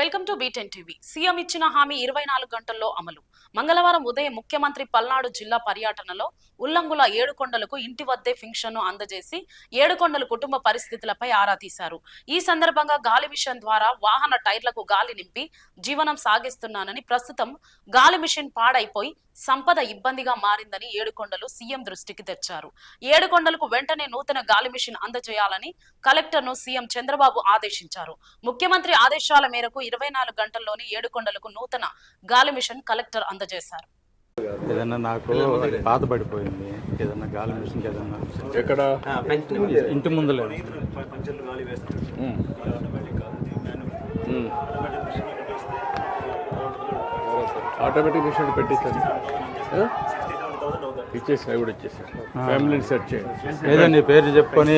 Welcome to బీటెన్ TV. CM ఇచ్చిన హామీ ఇరవై నాలుగు గంటల్లో అమలు. మంగళవారం ఉదయం ముఖ్యమంత్రి పల్నాడు జిల్లా పర్యటనలో ఉల్లంగుల ఏడుకొండలకు ఇంటి వద్దే ఫింక్షన్ను అందజేసి ఏడుకొండల కుటుంబ పరిస్థితులపై ఆరా తీశారు. ఈ సందర్భంగా గాలి మిషన్ ద్వారా వాహన టైర్లకు గాలి నింపి జీవనం సాగిస్తున్నానని ప్రస్తుతం గాలి మిషన్ పాడైపోయి సంపద ఇబ్బందిగా మారిందని ఏడుకొండలు సీఎం దృష్టికి తెచ్చారు. ఏడుకొండలకు వెంటనే నూతన గాలి మిషన్ అందజేయాలని కలెక్టర్ను సీఎం చంద్రబాబు ఆదేశించారు. ముఖ్యమంత్రి ఆదేశాల మేరకు ఇరవై నాలుగు గంటల్లోనే ఏడుకొండలకు నూతన గాలి మిషన్ కలెక్టర్ అందజేశారు. ఏదన్నా నాకు పాత పడిపోయింది ఏదన్నా గాలి మిషన్ ఏదన్నా ఎక్కడ? ఇంటి ముందులే. Automatic machine పెట్టించండి. ఇచ్చేసి అవి కూడా ఇచ్చేసారు ఫ్యామిలీని సెట్ చేయండి. ఏదో నీ పేరు చెప్పుకొని